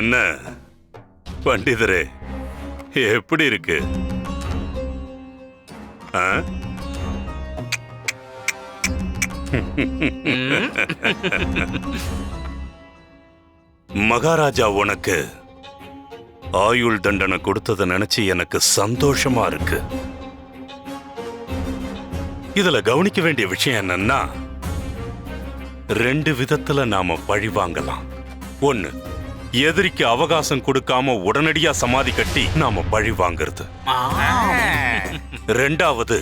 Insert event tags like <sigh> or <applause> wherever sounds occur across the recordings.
என்ன? பண்டிதரே எப்படி இருக்கு? மகாராஜா உனக்கு ஆயுள் தண்டனை கொடுத்ததை நினைச்சு எனக்கு சந்தோஷமா இருக்கு. இதுல கவனிக்க வேண்டிய விஷயம் என்னன்னா ரெண்டு விதத்துல நாம பழி வாங்கலாம். ஒன்னு எதிரிக்கு அவகாசம் கொடுக்காம உடனடியா சமாதி கட்டி நாம பழி வாங்குறது. ரெண்டாவது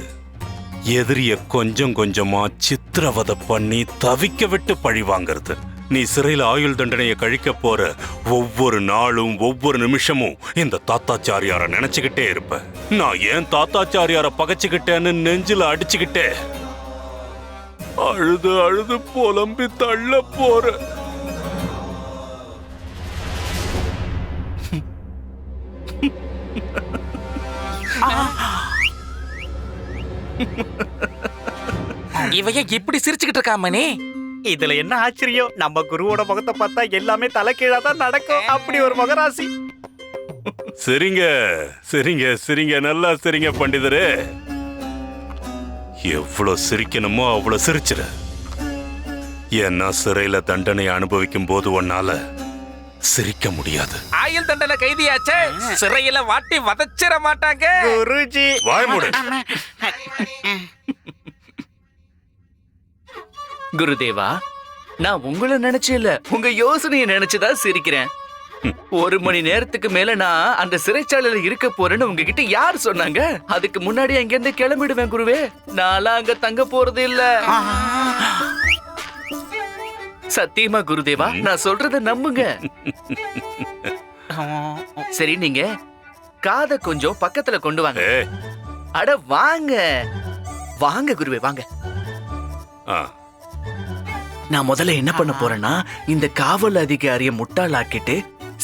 எதிரிய கொஞ்சம் கொஞ்சமா சித்திரவதை பண்ணி தவிக்க விட்டு பழி வாங்குறது. நீ சிறையில ஆயுள் தண்டனையை கழிக்க போற ஒவ்வொரு நாளும் ஒவ்வொரு நிமிஷமும் இந்த தாத்தாச்சாரியார நினைச்சுக்கிட்டே இருப்ப. நான் ஏன் தாத்தாச்சாரியார பகைச்சுக்கிட்டேன்னு நெஞ்சில அடிச்சுக்கிட்டே? அழுது அழுது புலம்பி தள்ள போற. இவைய இப்படி சிரிச்சுக்கிட்டு இருக்காமனே இதுல என்ன ஆச்சரியம்? நம்ம குருவோட முகத்தை பார்த்தா எல்லாமே தலைகீழா தான் நடக்கும். அப்படி ஒரு முகராசி. சரிங்க சரிங்க சரிங்க நல்லா சரிங்க பண்டிதரே. எவ்வளவு சிரிக்கணுமோ அவ்வளவு சிரிச்சிரு. ஏன்னா சிறையில தண்டனை அனுபவிக்கும் போது உன்னால சிரிக்க முடியாது. ஆயுள் தண்டனை கைதியாச்சே? சிறையில வாட்டி வதச்சிட மாட்டாங்க. குருஜி. வாய் மூடு. குருதேவா நான் உங்களை நினைச்சு இல்ல உங்க யோசனையை நினைச்சுதான் சிரிக்கிறேன். ஒரு மணி நேரத்துக்கு மேல நான் அந்த சிறைச்சாலையில இருக்க போறேன்னு உங்ககிட்ட யார் சொன்னாங்க? அதுக்கு முன்னாடி அங்க இருந்து கிளம்பிடுவேன் குருவே. நான்லாம் அங்க தங்க போறது இல்ல சத்தியமா குருதேவா? நான் சொல்றத நம்புங்க. சரி நீங்க காதை கொஞ்சம் பக்கத்துல கொண்டு வாங்க. அட வாங்க. வாங்க குருவே வாங்க. நான் முதல்ல என்ன பண்ண போறேன்னா இந்த காவல் அதிகாரிய முட்டாளாக்கிட்டு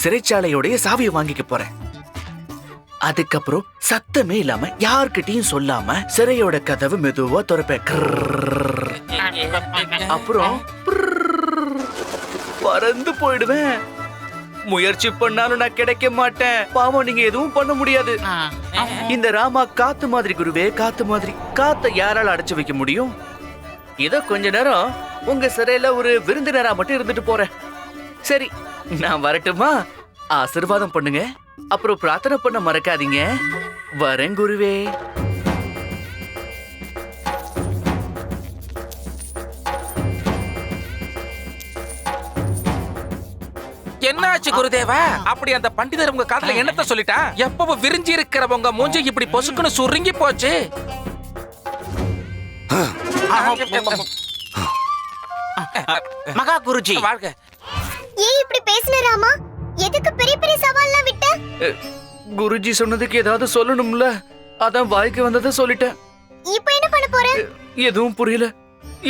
சிறைச்சாலையோடைய சாவியை வாங்கிக்க போறேன். அதுக்கப்புறம் சத்தமே இல்லாம யார்கிட்டயும் சொல்லாம சிறையோட கதவு மெதுவா திறப்பேன். அப்புறம். பறந்து போயிடுவேன். முயற்சி பண்ணாலும் நான் கிடைக்க மாட்டேன். பாவம் நீங்க எதுவும் பண்ண முடியாது. இந்த ராமா காத்து மாதிரி குருவே காத்து மாதிரி. காத்த யாரால அடைச்சு வைக்க முடியும்? இதோ கொஞ்ச நேரம். உங்க சிறையில ஒரு விருந்தினரா மட்டும் இருந்துட்டு போறேன். சரி நான் வரட்டுமா? ஆசீர்வாதம் பண்ணுங்க. அப்புறம் பிரார்த்தனை பண்ண மறக்காதீங்க. வரேன் குருவே. என்னாச்சு குருதேவா? அப்படி அந்த பண்டிதர் உங்க காதுல என்னத்த சொல்லிட்டா? எப்பவும் விரிஞ்சி இருக்கிறவங்க மூஞ்சி இப்படி பொசுக்குன்னு சுருங்கி போச்சு. மகா குருஜி வாழ்க. ஏன் இப்படி பேசுன ராமா? எதுக்கு பெரிய பெரிய சவால்லாம் விட்ட? குருஜி சொன்னதுக்கு ஏதாவது சொல்லணும்ல? அதான் வாய்க்கு வந்ததை சொல்லிட்டேன். இப்போ என்ன பண்ண போற? எதுவும் புரியல.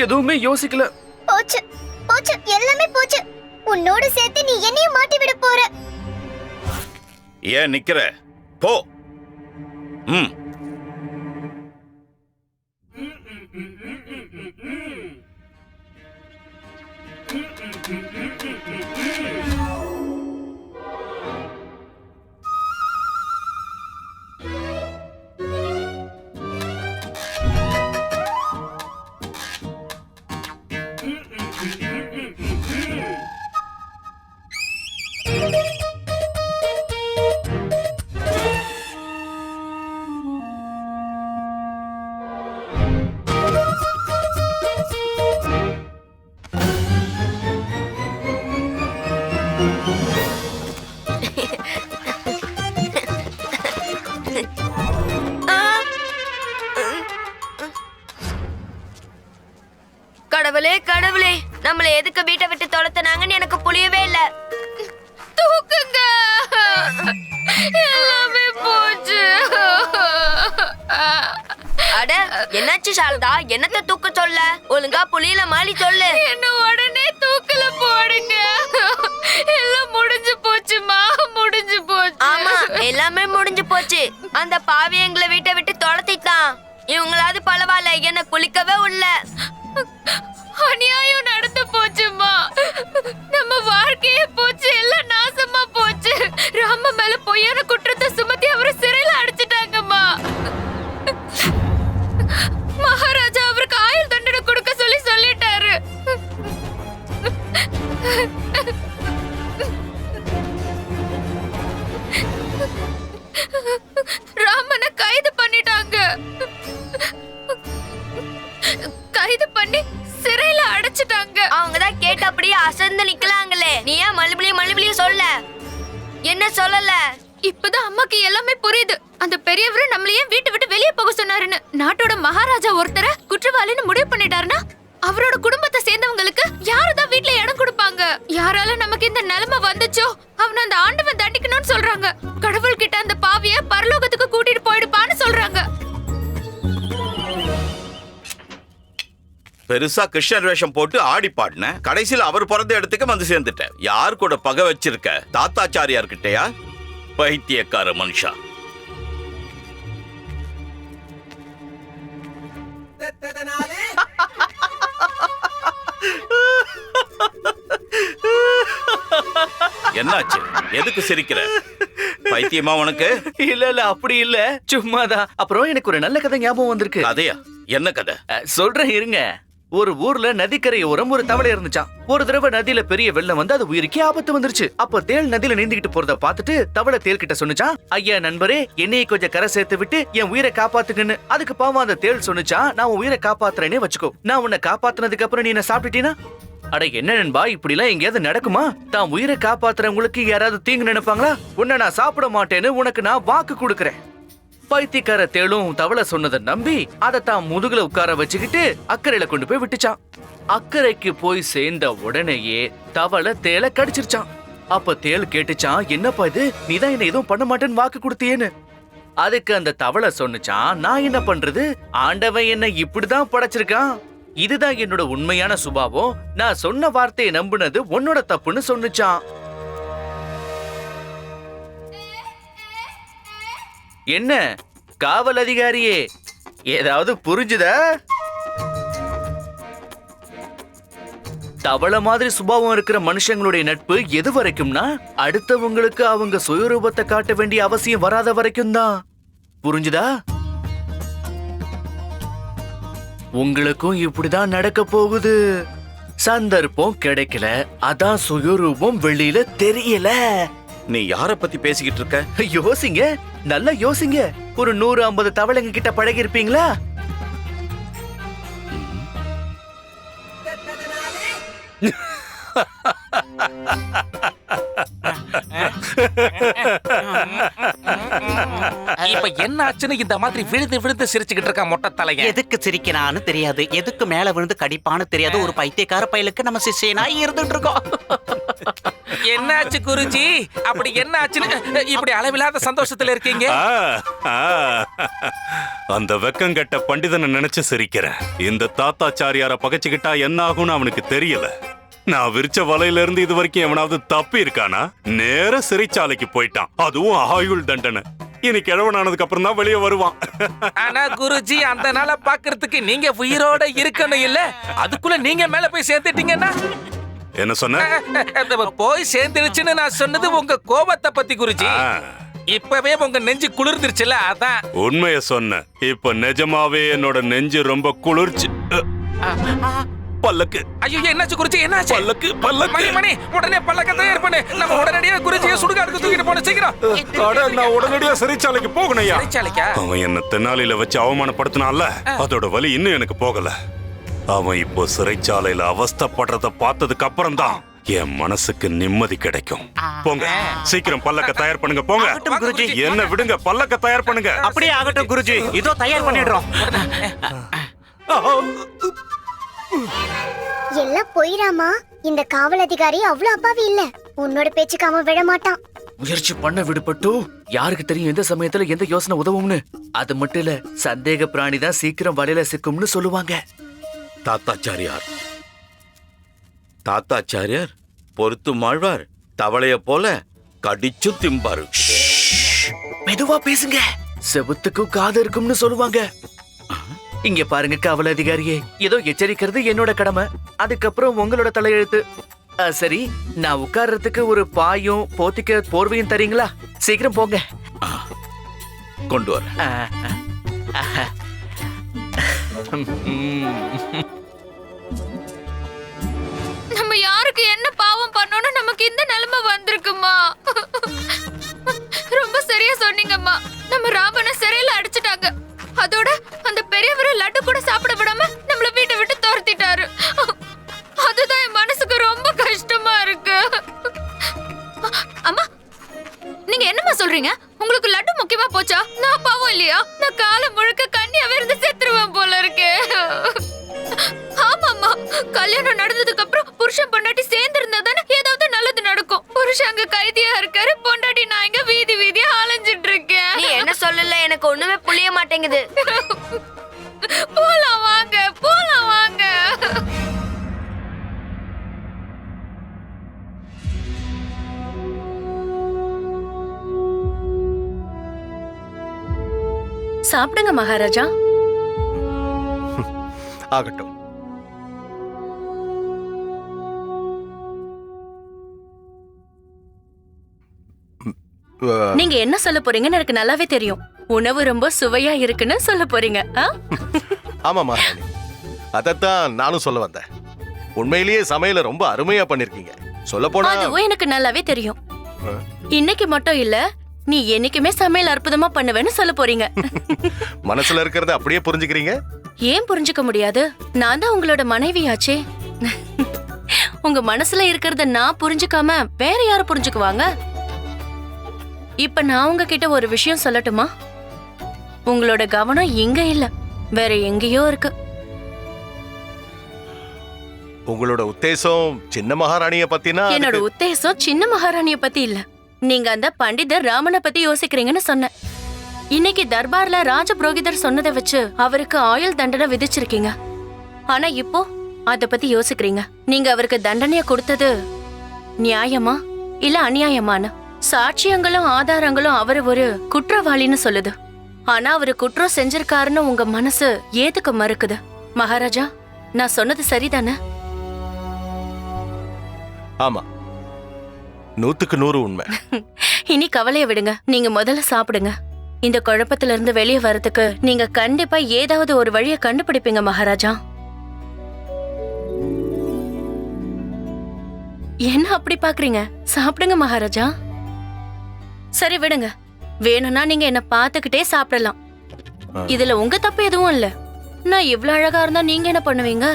எதுவுமே யோசிக்கல. போச்சு. போச்சு. எல்லாமே போச்சு. உன்னோடு சேர்த்து நீ என்னையும் மாட்டி விட போற. ஏன் நிக்கிற? போ. ம். அட என்னாச்சு சாரதா? என்னத்த தூக்க சொல்ல? ஒழுங்கா புளியில மாலி சொல்லு. என்ன உடனே தூக்கல போடுங்க. எல்லாம் முடிஞ்சு போச்சுமா? முடிஞ்சு போச்சு. ஆமா எல்லாமே முடிஞ்சு போச்சு. அந்த பாவி எங்களை வீட்டை விட்டு துரத்திட்டான். இவங்களாவது பரவாயில்ல என்ன குளிக்கவே உள்ள. அநியாயம் நடந்து போச்சுமா? நம்ம வாழ்க்கையே போச்சு எல்லாம் நாசமா போச்சு. ராம மேல பொய்யான குற்றத்தை சுமத்தி அவரை சிறையில அடைச்சிட்டாங்கம்மா. மகாராஜா அவருக்கு ஆயுள் தண்டனை கொடுக்க சொல்லி சொல்லிட்டாரு. ராமனை கைது பண்ணிட்டாங்க. கைது பண்ணி சிறையில அடைச்சிட்டாங்க. அவங்க தான் கேட்டு அப்படியே அசந்து நிக்கலாங்களே. நீ ஏன் மறுபடியும் மறுபடியும் சொல்ல? என்ன சொல்லல? இப்பதான் அம்மாக்கு எல்லாமே புரியுது. அந்த பெரியவரு நம்மளையே வீட்டை விட்டு வெளியே போக சொன்னாருன்னு? நாட்டோட மகாராஜா ஒருத்தரை குற்றவாளின்னு முடிவு பண்ணிட்டாருன்னா அவரோட குடும்பத்தை சேர்ந்தவங்களுக்கு யாருதான் வீட்ல இடம் கொடுப்பாங்க? யாரால நமக்கு இந்த நிலைமை வந்துச்சோ? அவனை அந்த ஆண்டவன் தண்டிக்கணும்னு சொல்றாங்க. கடவுள் கிட்ட அந்த பாவிய பரலோகத்துக்கு கூட்டிட்டு போயிடுப்பான்னு சொல்றாங்க. பெருசா கிருஷ்ணர் வேஷம் போட்டு ஆடி பாடின கடைசியில் அவர் பிறந்த இடத்துக்கு வந்து சேர்ந்துட்டேன் யார் கூட பகை வச்சிருக்க? தாத்தாச்சாரியார் கிட்டயா பைத்தியக்கார மனுஷா. என்னாச்சு? எதுக்கு சிரிக்கிற? பைத்தியமா உனக்கு? இல்ல இல்ல அப்படி இல்ல. சும்மாதான். அப்புறம் எனக்கு ஒரு நல்ல கதை ஞாபகம் வந்திருக்கு. கதையா? என்ன கதை? சொல்றேன் இருங்க. ஒரு ஊர்ல நதிக்கரை ஓரம் ஒரு தவளை இருந்துச்சான் ஒரு தடவை நதியில பெரிய வெள்ளம் வந்து அது உயிருக்கே ஆபத்து வந்துருச்சு. அப்ப தேள் நதியில நீந்திக்கிட்டு போறத பார்த்துட்டு தவளை தேள் கிட்ட சொன்னுச்சான் ஐயா நண்பரே என்னைய கொஞ்சம் கரை சேர்த்து விட்டு என் உயிரை காப்பாத்துக்குன்னு அதுக்கு பாவம் அந்த தேள் சொன்னுச்சான் நான் உயிரை காப்பாத்துறேனே வச்சுக்கோ. நான் உன்னை காப்பாத்துனதுக்கு அப்புறம் நீ என்ன சாப்பிட்டுட்டீனா? அட என்ன நண்பா இப்படி எல்லாம் எங்கேயாவது நடக்குமா? தான் உயிரை காப்பாத்துறவங்களுக்கு யாராவது தீங்கு நினைப்பாங்களா? உன்னை நான் சாப்பிட மாட்டேன்னு உனக்கு நான் வாக்கு கொடுக்குறேன். பைத்தியக்கார தேளும் தவளை சொன்னதை நம்பி அதை தான் முதுகுல உட்கார வச்சுக்கிட்டு அக்கறையில கொண்டு போய் விட்டுச்சான். அக்கறைக்கு போய் சேர்ந்த உடனேயே தவளை தேளை கடிச்சிருச்சான். அப்ப தேள் கேட்டுச்சான் என்னப்பா இது? நீதான் என்ன எதுவும் பண்ண மாட்டேன்னு வாக்கு கொடுத்தியேன்னு. அதுக்கு அந்த தவளை சொன்னுச்சான் நான் என்ன பண்றது? ஆண்டவன் என்ன இப்படிதான் படைச்சிருக்கான். இதுதான் என்னோட உண்மையான சுபாவம். நான் சொன்ன வார்த்தையை நம்புனது உன்னோட தப்புன்னு சொன்னுச்சான். என்ன? காவல் அதிகாரியே. ஏதாவது புரிஞ்சுதா? தவளை மாதிரி சுபாவம் இருக்கிற மனுஷங்களுடைய நட்பு எது வரைக்கும்னா அடுத்தவங்களுக்கு அவங்க சுயரூபத்தை காட்ட வேண்டிய அவசியம் வராத வரைக்கும் தான். புரிஞ்சுதா? உங்களுக்கும் இப்படிதான் நடக்க போகுது. சந்தர்ப்பம் கிடைக்கல அதான் சுயரூபம் வெளியில தெரியல. நீ யார பத்தி பேசிக்கிட்டு இருக்க? யோசிங்க நல்லா யோசிங்க. ஒரு நூறு ஐம்பது தவளைங்க கிட்ட பழகி இருப்பீங்களா <laughs> <laughs> இப்ப என்ன ஆச்சுன்னு இந்த மாதிரி விழுந்து விழுந்து சிரிச்சுக்கிட்டு இருக்க மொட்டை தலைய எதுக்கு சிரிக்கிறான்னு தெரியாது. எதுக்கு மேல விழுந்து கடிப்பான்னு தெரியாது. ஒரு பைத்தியக்கார பயலுக்கு நம்ம சிஷ்யனா இருந்துட்டு இருக்கோம். <laughs> என்னாச்சு குருஜி? அப்படி என்ன ஆச்சுன்னு இப்படி அளவில்லாத சந்தோஷத்துல இருக்கீங்க? ஆ, ஆ. அந்த வெக்கங்கெட்ட பண்டிதனை நினைச்சு சிரிக்கிறேன். இந்த தாத்தாச்சாரியார பகைச்சுக்கிட்டா என்ன ஆகும்னு அவனுக்கு தெரியல. நான் விரிச்ச வலையில இருந்து இது வரைக்கும் எவனாவது தப்பி இருக்கானா நேர சிறைச்சாலைக்கு போயிட்டான். அதுவும் ஆயுள் தண்டனை. இனி கிழவனானதுக்கு அப்புறம் தான் வெளியே வருவான். ஆனா குருஜி அந்த நாள பாக்குறதுக்கு நீங்க உயிரோட இருக்கணும் இல்ல? அதுக்குள்ள நீங்க மேல போய் சேர்த்துட்டீங்கன்னா என்ன சொன்ன? போய் சேர்ந்துருச்சுன்னு நான் சொன்னது உங்க கோபத்தை பத்தி குருஜி. இப்பவே உங்க நெஞ்சு குளிர்ந்துருச்சுல அதான். உண்மைய சொன்ன. இப்ப நிஜமாவே என்னோட நெஞ்சு ரொம்ப குளிர்ச்சி. பல்லக்கு. ஐயோ என்னாச்சு குருஜி? என்னாச்சு? பல்லக்கு பல்லக்கு. மணி மணி உடனே பல்லக்க தயார் பண்ணு. நம்ம உடனடியா குருஜியை சுடுகாடுக்கு தூக்கிட்டு போன சீக்கிரம். அட, நான் உடனடியா சிறைச்சாலைக்கு போகணையா சிறைச்சாலைக்கா? அவன் என்ன தென்னாலியில வச்சு அவமானப்படுத்தினான்ல. அதோட வலி இன்னும் எனக்கு போகல. அவன் இப்போ சிறைச்சாலையில அவஸ்தைப்படுறத பார்த்ததுக்கு அப்புறம் தான் என் மனசுக்கு நிம்மதி கிடைக்கும். போங்க. சீக்கிரம் பல்லக்க தயார் பண்ணுங்க போங்க. குருஜி. என்ன விடுங்க பல்லக்க தயார் பண்ணுங்க. அப்படியே ஆகட்டும் குருஜி. இதோ தயார் பண்ணிடுறோம். எல்லாம் போயிராமா. இந்த காவல் அதிகாரி அவ்வளவு அப்பாவி இல்ல. உன்னோட பேச்சுக்கு அவன் விட மாட்டான். முயற்சி பண்ண விடுபட்டு யாருக்கு தெரியும் எந்த சமயத்துல எந்த யோசனை உதவும்னு. அது மட்டும் இல்ல சந்தேக பிராணி தான் சீக்கிரம் வலையில சிக்கும்னு சொல்லுவாங்க. தாத்தாச்சாரியார். தாத்தாச்சாரியார் பொறுத்து மாழ்வார் தவளைய போல கடிச்சு திம்பாரு. மெதுவா பேசுங்க. செவுத்துக்கும் காது இருக்கும்னு சொல்லுவாங்க இங்க பாருங்க காவல் அதிகாரியே. ஏதோ எச்சரிக்கிறது என்னோட கடமை. அதுக்கப்புறம் உங்களோட தலையெழுத்து. ஆ, சரி நான் உட்கார்றதுக்கு ஒரு பாயும் போத்திக்க போர்வையும் தரீங்களா? சீக்கிரம் போங்க. கொண்டு வர. நம்ம யாருக்கு என்ன பாவம் பண்ணோம்னு நமக்கு இந்த நிலைமை வந்திருக்குமா? ரொம்ப சரியா சொன்னீங்கம்மா. நம்ம ராவண சிறையில அடிச்சிட்டாங்க. அதோட அந்த பெரியவர் லட்டு கூட சாப்பிட விடாம நம்மள வீட்டை விட்டு துரத்திட்டாரு. அதுதான் என் மனசுக்கு ரொம்ப கஷ்டமா இருக்கு. சொல்றீங்க? உங்களுக்கு லட்டு முக்கியமா போச்சா? நான் பாவம் இல்லையா? நான் காலம் முழுக்க கண்ணியாவே இருந்து செத்துருவேன் போல இருக்கு. ஆமாம்மா கல்யாணம் நடந்ததுக்கு அப்புறம் புருஷன் பொண்டாட்டி சேர்ந்து இருந்தா தானே ஏதாவது நல்லது நடக்கும். புருஷன் அங்க கைதியா இருக்காரு பொண்டாட்டி நான் இங்க வீதி வீதியா அலைஞ்சிட்டு இருக்கேன். சொல்லல எனக்கு ஒண்ணுமே புரிய மாட்டேங்குது. போலாம் வாங்க போலாம் வாங்க. சாப்பிடுங்க மகாராஜா. ஆகட்டும். நீங்க என்ன சொல்ல போறீங்கன்னு எனக்கு நல்லாவே தெரியும். உணவு ரொம்ப சுவையா இருக்குன்னு சொல்ல போறீங்க? ஆமா மகாராணி அதைத்தான் நானும் சொல்ல வந்தேன். உண்மையிலேயே சமையல ரொம்ப அருமையா பண்ணிருக்கீங்க. சொல்ல போனா அதுவும் எனக்கு நல்லாவே தெரியும். இன்னைக்கு மட்டும் இல்ல நீ என்னைக்குமே சமையல் அற்புதமா பண்ணுவேன்னு சொல்ல போறீங்க. மனசுல இருக்கிறத அப்படியே புரிஞ்சுக்கிறீங்க? ஏன் புரிஞ்சுக்க முடியாது? நான் தான் உங்களோட மனைவியாச்சே. உங்க மனசுல இருக்கிறத நான் புரிஞ்சுக்காம வேற யாரு புரிஞ்சுக்குவாங்க? இப்ப நான் உங்ககிட்ட ஒரு விஷயம் சொல்லட்டுமா? உங்களோட கவனம் இங்க இல்ல. வேற எங்கேயோ இருக்கு. உங்களோட உத்தேசம் சின்ன மகாராணிய பத்தினா என்னோட உத்தேசம் சின்ன மகாராணிய பத்தி இல்ல. நீங்க அந்த பண்டிதர் ராமனை பத்தி யோசிக்கிறீங்கன்னு சொன்னேன். இன்னைக்கு தர்பார்ல ராஜ புரோகிதர் சொன்னதை வச்சு அவருக்கு ஆயுள் தண்டனை விதிச்சிருக்கீங்க. ஆனா இப்போ அத பத்தி யோசிக்கிறீங்க. நீங்க அவருக்கு தண்டனைய கொடுத்தது நியாயமா இல்ல அநியாயமான சாட்சியங்களும் ஆதாரங்களும் அவரு ஒரு குற்றவாளின்னு சொல்லுது. ஆனா அவரு குற்றம் செஞ்சிருக்காருன்னு உங்க மனசு ஏத்துக்க மறுக்குது? மகாராஜா நான் சொன்னது சரிதானே? ஆமா. நூத்துக்கு நூறு உண்மை. <laughs> இனி கவலைய விடுங்க. நீங்க முதல்ல சாப்பிடுங்க. இந்த குழப்பத்துல இருந்து வெளியே வரதுக்கு நீங்க கண்டிப்பா ஏதாவது ஒரு வழிய கண்டுபிடிப்பீங்க மகாராஜா. என்ன அப்படி பாக்குறீங்க சாப்பிடுங்க மகாராஜா. சரி விடுங்க. வேணும்னா நீங்க என்ன பார்த்துக்கிட்டே சாப்பிடலாம். இதுல உங்க தப்பு எதுவும் இல்ல. நான் இவ்ளோ அழகா இருந்தா நீங்க என்ன பண்ணுவீங்க?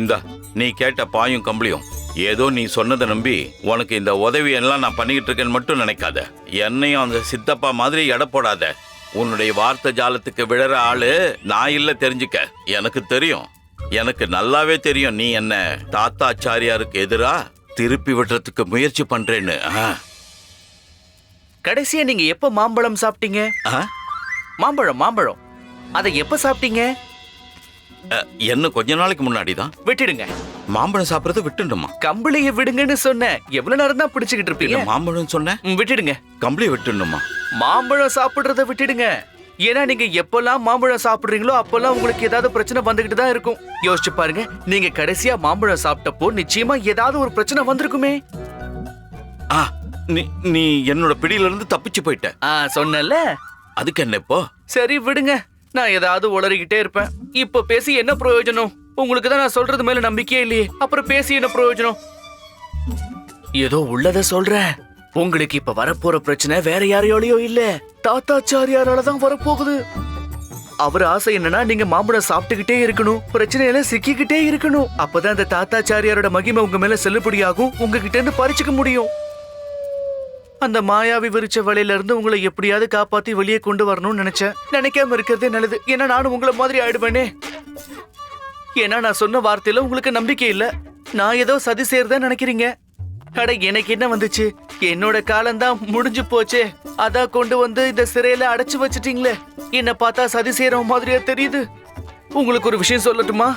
இந்தா நீ கேட்ட பாயும் கம்பளியும். ஏதோ நீ சொன்னதை நம்பி உனக்கு இந்த உதவி எல்லாம் நான் பண்ணிக்கிட்டு இருக்கேன்னு மட்டும் நினைக்காத. என்னையும் அந்த சித்தப்பா மாதிரி எடை போடாத. உன்னுடைய வார்த்தை ஜாலத்துக்கு விழற ஆளு நான் இல்ல தெரிஞ்சுக்க. எனக்கு தெரியும். எனக்கு நல்லாவே தெரியும் நீ என்ன தாத்தாச்சாரியாருக்கு எதிரா திருப்பி விடுறதுக்கு முயற்சி பண்றேன்னு. கடைசியா நீங்க எப்ப மாம்பழம் சாப்பிட்டீங்க? மாம்பழம் மாம்பழம். அதை எப்ப சாப்பிட்டீங்க? என்ன கொஞ்ச நாளைக்கு முன்னாடி தான் விட்டுடுங்க. மாம்பழம் சாப்பிடறத விட்டுண்டுமா கம்பளிய விடுங்கன்னு சொன்னேன் எவ்வளவு நேரம் தான் பிடிச்சுக்கிட்டு இருப்பீங்க? மாம்பழம் சொன்னேன் விட்டுடுங்க. கம்பளி விட்டுண்டுமா மாம்பழம் சாப்பிடுறத விட்டுடுங்க. ஏன்னா நீங்க எப்பெல்லாம் மாம்பழம் சாப்பிடுறீங்களோ அப்பெல்லாம் உங்களுக்கு ஏதாவது பிரச்சனை வந்துகிட்டு தான் இருக்கும். யோசிச்சு பாருங்க. நீங்க கடைசியா மாம்பழம் சாப்பிட்டப்போ நிச்சயமா ஏதாவது ஒரு பிரச்சனை வந்திருக்குமே. ஆ நீ நீ என்னோட பிடியில இருந்து தப்பிச்சு போயிட்ட. ஆ சொன்னல அதுக்கு என்ன இப்போ? சரி விடுங்க. நான் ஏதாவது உளறிக்கிட்டே இருப்பேன். இப்ப பேசி என்ன பிரயோஜனம்? உங்களுக்கு தான் நான் சொல்றது மேல நம்பிக்கையே இல்லையே. அப்புறம் பேசி என்ன பிரயோஜனம்? ஏதோ உள்ளத சொல்றேன். உங்களுக்கு இப்ப வரப்போற பிரச்சனை வேற யாரையோலயோ இல்ல. தாத்தாச்சாரியாரால தான் வரப்போகுது. அவர் ஆசை என்னன்னா நீங்க மாம்பழம் சாப்பிட்டுக்கிட்டே இருக்கணும். பிரச்சனையில சிக்கிக்கிட்டே இருக்கணும். அப்பதான் அந்த தாத்தாச்சாரியாரோட மகிமை உங்க மேல செல்லுபடியாகும். உங்ககிட்ட இருந்து பறிச்சுக்க முடியும். அந்த மாயாவி விரிச்ச வலையில இருந்து உங்களை எப்படியாவது காப்பாத்தி வெளியே கொண்டு வரணும்னு நினைச்சேன். நினைக்காம இருக்கிறதே நல்லது. ஏன்னா நானும் உங்களை மாதிரி ஆயிடுவேனே. ஏன்னா நான் சொன்ன வார்த்தையில உங்களுக்கு நம்பிக்கை இல்ல. நான் ஏதோ சதி செய்யறதா நினைக்கிறீங்க? அட எனக்கு என்ன வந்துச்சு? என்னோட காலம்தான் முடிஞ்சு போச்சே. அதான் கொண்டு வந்து இந்த சிறையில அடைச்சு வச்சிட்டீங்களே. என்ன பார்த்தா சதி செய்யற மாதிரியா தெரியுது. உங்களுக்கு ஒரு விஷயம் சொல்லட்டுமா?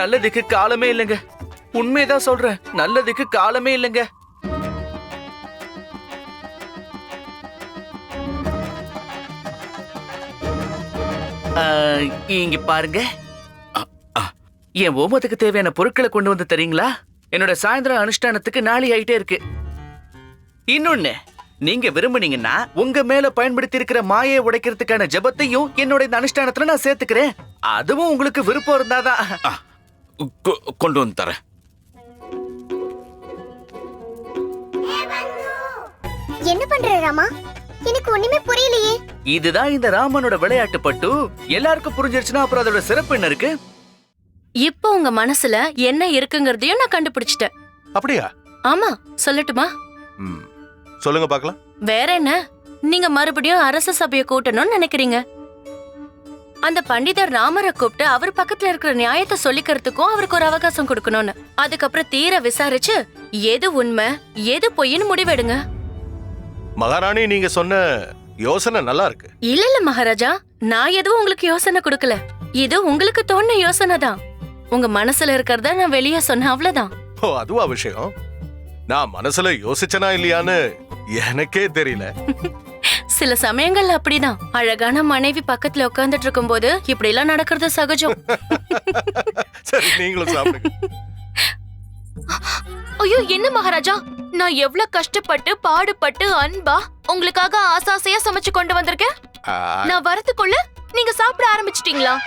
நல்லதுக்கு காலமே இல்லைங்க. உண்மைதான் சொல்றேன் நல்லதுக்கு காலமே இல்லைங்க. இங்க பாருங்க. என் ஓமத்துக்கு தேவையான பொருட்களை கொண்டு வந்து தரீங்களா? என்னோட சாயந்தரம் அனுஷ்டானத்துக்கு நாளை ஆயிட்டே இருக்கு. இன்னொன்னு நீங்க விரும்புனீங்கன்னா உங்க மேல பயன்படுத்தி இருக்கிற மாயை உடைக்கிறதுக்கான ஜெபத்தையும் என்னோட இந்த அனுஷ்டானத்துல நான் சேர்த்துக்கிறேன். அதுவும் உங்களுக்கு விருப்பம் இருந்தாதான் கொண்டு வந்து தரேன். என்ன பண்ற ராமா? எனக்கு ஒண்ணுமே புரியலையே. இதுதான் இந்த ராமனோட விளையாட்டு பட்டு. எல்லாருக்கும் புரிஞ்சிருச்சுன்னா அப்புறம் அதோட சிறப்பு என்ன இருக்கு? இப்போ உங்க மனசுல என்ன இருக்குங்கறதையும் நான் கண்டுபிடிச்சிட்டேன். அப்படியா? ஆமா சொல்லட்டுமா? ம். சொல்லுங்க பார்க்கலாம். வேற என்ன? நீங்க மறுபடியும் அரச சபையை கூட்டணும்னு நினைக்கிறீங்க. அந்த பண்டிதர் ராமரை கூப்பிட்டு அவர் பக்கத்துல இருக்கிற நியாயத்தை சொல்லிக்கிறதுக்கும் அவருக்கு ஒரு அவகாசம் கொடுக்கணும்னு. அதுக்கப்புறம் தீர விசாரிச்சு எது உண்மை எது பொய்ன்னு முடிவெடுங்க. மகாராணி நீங்க சொன்ன யோசனை நல்லா இருக்கு. இல்ல இல்ல மகாராஜா நான் எதுவும் உங்களுக்கு யோசனை கொடுக்கல. இது உங்களுக்கு தோணுன யோசனை தான் உங்க மனசுல இருக்கிறத நான் வெளியே சொன்னேன் அவ்வளவுதான். ஓ அதுவா விஷயம்? நான் மனசுல யோசிச்சனா இல்லையான்னு எனக்கே தெரியல. <laughs> சில சமயங்கள்ல அப்படிதான். அழகான மனைவி பக்கத்துல உட்கார்ந்துட்டு இருக்கும்போது இப்படி எல்லாம் நடக்கிறது சகஜம். <laughs> சரி நீங்களும் சாப்பிடுங்க. <laughs> ஐயோ என்ன மகாராஜா? நான் எவ்வளவு கஷ்டப்பட்டு பாடுபட்டு அன்பா உங்களுக்காக ஆசாசையா சமைச்சு கொண்டு வந்திருக்கேன்? நான் வரதுக்குள்ள நீங்க சாப்பிட ஆரம்பிச்சிட்டீங்களா?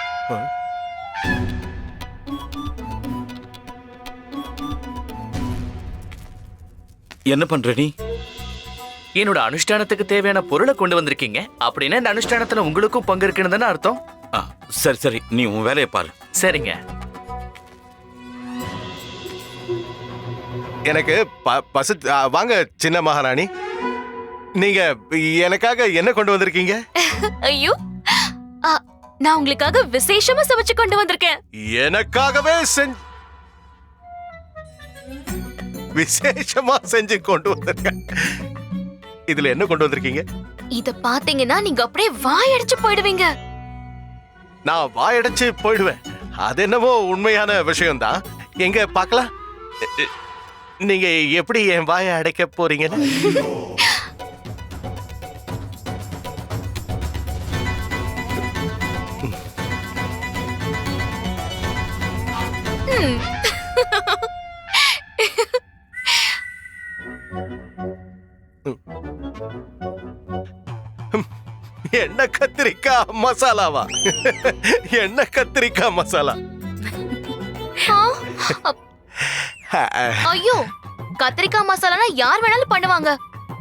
என்ன பண்ற நீ? என்னோட அனுஷ்டானத்துக்கு தேவையான பொருளை கொண்டு வந்திருக்கீங்க. அப்படின்னா இந்த அனுஷ்டானத்துல உங்களுக்கும் பங்கு இருக்குன்னு தானே அர்த்தம்? ஆ, சரி சரி. நீ உன் வேலையை பாரு. சரிங்க. எனக்கு ப- பசி ஆ, வாங்க சின்ன மகாராணி. நீங்க எனக்காக என்ன கொண்டு வந்திருக்கீங்க? <laughs> ஐயோ! ஆ, நான் உங்களுக்காக விசேஷமா சமைச்சு கொண்டு வந்திருக்கேன். எனக்காகவே செஞ்சு விசேஷமா செஞ்சு கொண்டு வந்திருக்கேன் இதுல என்ன கொண்டு வந்திருக்கீங்க? இத பாத்தீங்கன்னா நீங்க அப்படியே வாயடிச்சு போயிடுவீங்க. நான் வாயடைச்சு போயிடுவேன். அது என்னவோ உண்மையான விஷயம்தான். எங்க பார்க்கலாம்? நீங்க எப்படி என் வாயை அடைக்க போறீங்கன்னு? என்ன கத்திரிக்காய் மசாலாவா? என்ன கத்திரிக்காய் மசாலா? ஐயோ கத்திரிக்காய் மசாலானா யார் வேணாலும் பண்ணுவாங்க.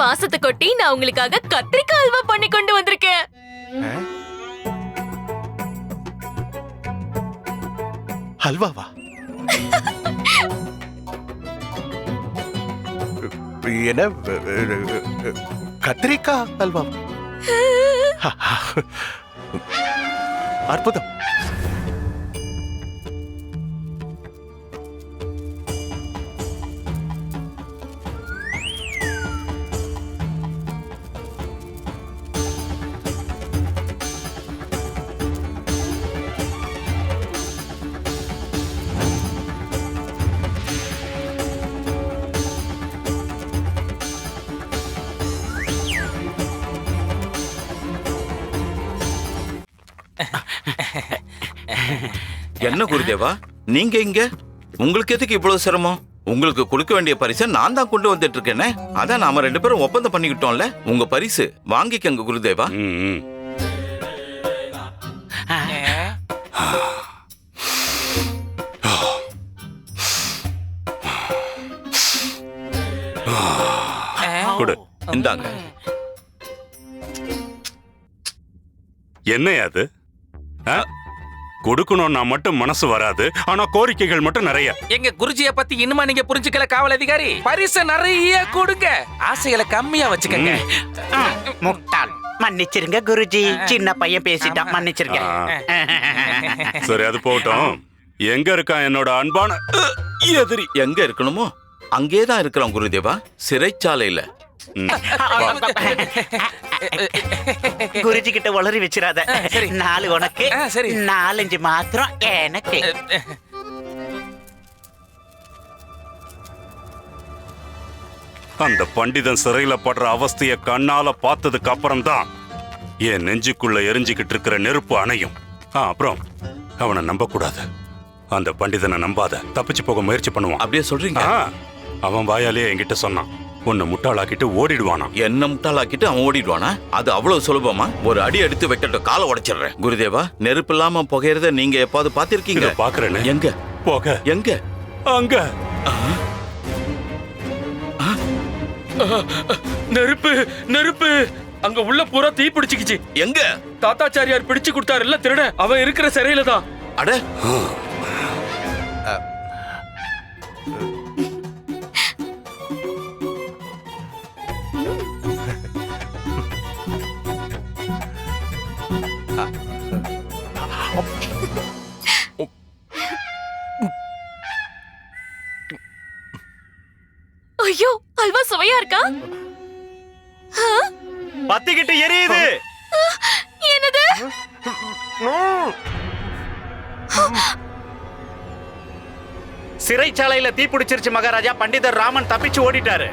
பாசத்தை கொட்டி நான் உங்களுக்காக கத்திரிக்காய் அல்வா பண்ணி கொண்டு வந்திருக்கேன். ஹல்வாவா என்ன? கத்திரிக்காய் ஹல்வா அற்புதம் என்ன குருதேவா? நீங்க இங்க? உங்களுக்கு எதுக்கு இவ்வளவு சிரமம்? உங்களுக்கு கொடுக்க வேண்டிய பரிசை நான் தான் கொண்டு வந்துட்டு இருக்கேனே அதான் நாம ரெண்டு பேரும் ஒப்பந்தம் பண்ணிக்கிட்டோம்ல. உங்க பரிசு. வாங்கிக்கங்க குருதேவா. கொடு. இந்தாங்க. என்னையா அது? ஆ? கொடுக்கணும்னா மட்டும் மனசு வராது ஆனா கோரிக்கைகள் மட்டும் நிறைய. எங்க குருஜிய பத்தி இன்னுமா நீங்க புரிஞ்சுக்கல காவல் அதிகாரி? பரிசு நிறைய கொடுங்க. ஆசைகளை கம்மியா வச்சுக்கங்க. முட்டாள். மன்னிச்சிருங்க குருஜி. சின்ன பையன் பேசிட்டான். மன்னிச்சிருங்க. சரி அது போகட்டும். எங்க இருக்கான் என்னோட அன்பான எதிரி? எங்க இருக்கணுமோ அங்கே தான் இருக்கிறோம் குருதேவா. சிறைச்சாலையில. குருஜி கிட்ட உளறி வச்சிடாத சரி. நாலு உனக்கு சரி. நாலஞ்சு மாத்திரம் எனக்கு அந்த பண்டிதன் சிறையில படுற அவஸ்தைய கண்ணால பார்த்ததுக்கு அப்புறம் தான் என் நெஞ்சுக்குள்ள எரிஞ்சுக்கிட்டு இருக்கிற நெருப்பு அணையும். அப்புறம் அவனை நம்ப கூடாது அந்த பண்டிதனை நம்பாத தப்பிச்சு போக முயற்சி பண்ணுவான். அப்படியே சொல்றீங்க? அவன் வாயாலே என்கிட்ட சொன்னான். உன்னை முட்டாளாக்கிட்டு ஓடிடுவானாம் என்ன முட்டாளாக்கிட்டு அவன் ஓடிடுவானா? அது அவ்வளவு சுலபமா? ஒரு அடி எடுத்து வைக்கட்டும் காலை உடைச்சிடுறேன். குருதேவா நெருப்பு இல்லாம புகையறத நீங்க எப்பாவது பாத்திருக்கீங்க இதோ பாக்குறேன்னு எங்க? போக. எங்க? அங்க. நெருப்பு நெருப்பு. அங்க உள்ள பூரா தீ பிடிச்சுக்கிச்சு. எங்க? தாத்தாச்சாரியார் பிடிச்சு கொடுத்தாரு இல்ல திருட அவன் இருக்கிற சிறையில தான் அட அல்வா சுவையா இருக்கா? பத்திக்கிட்டு எரியுது. என்னது? சிறைச்சாலையில தீ பிடிச்சிருச்சு மகாராஜா. பண்டிதர் ராமன் தப்பிச்சு ஓடிட்டாரு.